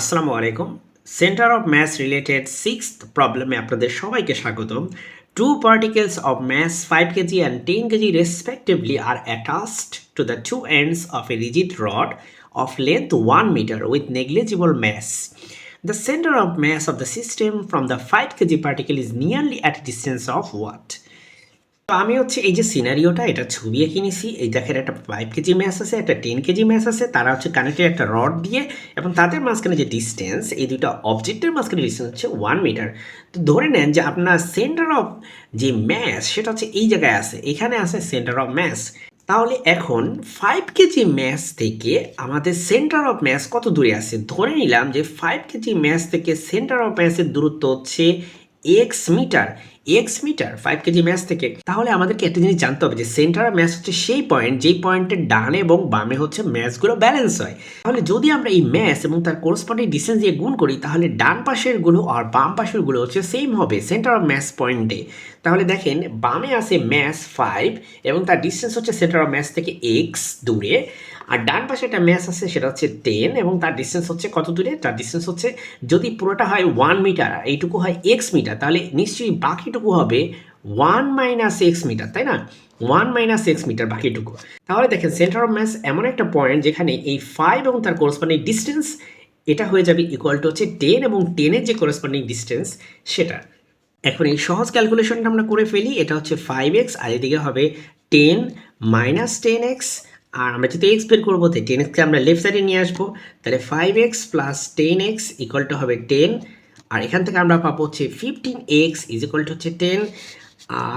আসসালামু আলাইকুম centre of maths related six প্রবলেমে আপনাদের সবাইকে স্বাগতম two particles of maths five KG and ten KG respectively R attached to the two ends of a rigid rod length 1 meter with negligible mass. The center of mass of the system from the 5 kg particle is nearly at a distance of what? তো আমি হচ্ছে এই যে সিনারিওটা এটা ছবি এঁকে নিছি, এই দেখেন একটা ফাইভ কেজি ম্যাচ আছে, একটা টেন কেজি ম্যাচ আছে, তারা হচ্ছে কানেক্টেড একটা রড দিয়ে এবং তাদের মাঝখানে যে ডিস্টেন্স এই দুটো অবজেক্টের মাঝখানে ডিস্টেন্স হচ্ছে ওয়ান মিটার তো ধরে নেন যে আপনার সেন্টার অফ যে ম্যাচ সেটা হচ্ছে এই জায়গায় আছে, এখানে আছে সেন্টার অফ ম্যাচ তাহলে এখন ফাইভ কেজি ম্যাচ থেকে আমাদের সেন্টার অফ ম্যাচ কত দূরে আছে? ধরে নিলাম যে ফাইভ কেজি ম্যাচ থেকে সেন্টার অফ ম্যাচের দূরত্ব হচ্ছে X metre X metre five KG match থেকে। তাহলে আমাদেরকে একটা জিনিস জানতে হবে যে সেন্টার অফ ম্যাচ হচ্ছে সেই পয়েন্ট যেই পয়েন্টের ডানে এবং বামে হচ্ছে ম্যাচগুলো ব্যালেন্স হয়। তাহলে যদি আমরা এই ম্যাচ এবং তার কোরসপন্ডিং ডিস্টেন্স দিয়ে গুণ করি, তাহলে ডান পাশেরগুলো আর বাম পাশেরগুলো হচ্ছে সেম হবে সেন্টার অফ ম্যাচ পয়েন্টে তাহলে দেখেন, বামে আছে ম্যাচ ফাইভ এবং তার ডিস্টেন্স হচ্ছে সেন্টার অফ ম্যাচ থেকে এক্স দূরে। আর ডান পাশে একটা ম্যাচ আছে, সেটা হচ্ছে টেন এবং তার ডিস্টেন্স হচ্ছে কত দূরে? তার ডিস্টেন্স হচ্ছে, যদি পুরোটা হয় ওয়ান মিটার এইটুকু হয় এক্স মিটার তাহলে নিশ্চয়ই বাকিটুকু হবে ওয়ান মাইনাস এক্স মিটার তাই না? ওয়ান মাইনাস এক্স মিটার বাকিটুকু। তাহলে দেখেন সেন্টার অফ ম্যাস এমন একটা পয়েন্ট যেখানে এই ফাইভ এবং তার কোরসপন্ডিং ডিস্টেন্স এটা হয়ে যাবে ইকুয়াল টু হচ্ছে টেন এবং টেনের যে কোরসপন্ডিং ডিস্টেন্স সেটা। এখন এই সহজ ক্যালকুলেশনটা আমরা করে ফেলি, এটা হচ্ছে ফাইভ এক্স আর এদিকে হবে টেন মাইনাস টেন এক্স আর আমরা যদি এক্স বের করব তাই টেন এক্সকে আমরা লেফট সাইডে নিয়ে আসব, তাহলে five X plus ten X equal to হবে টেন আর এখান থেকে আমরা পাবো হচ্ছে fifteen X is equal to হচ্ছে টেন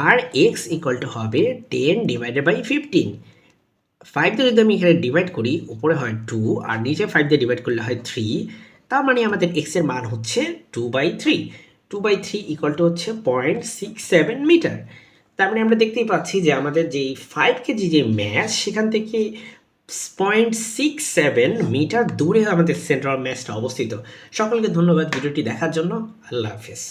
আর এক্স ইকুয়াল টু হবে ten divided by fifteen five দিয়ে যদি আমি এখানে ডিভাইড করি, উপরে হয় টু আর নিচে ফাইভ দিয়ে ডিভাইড করলে হয় থ্রি তার মানে আমাদের এক্সের মান হচ্ছে two by three two by three equal to হচ্ছে পয়েন্ট সিক্স সেভেন মিটার তার মানে আমরা দেখতেই পাচ্ছি যে আমাদের যেই ফাইভ কেজি যে ম্যাচ সেখান থেকে পয়েন্ট সিক্স সেভেন মিটার দূরে আমাদের সেন্ট্রাল ম্যাচটা অবস্থিত। সকলকে ধন্যবাদ ভিডিওটি দেখার জন্য। আল্লাহ হাফেজ।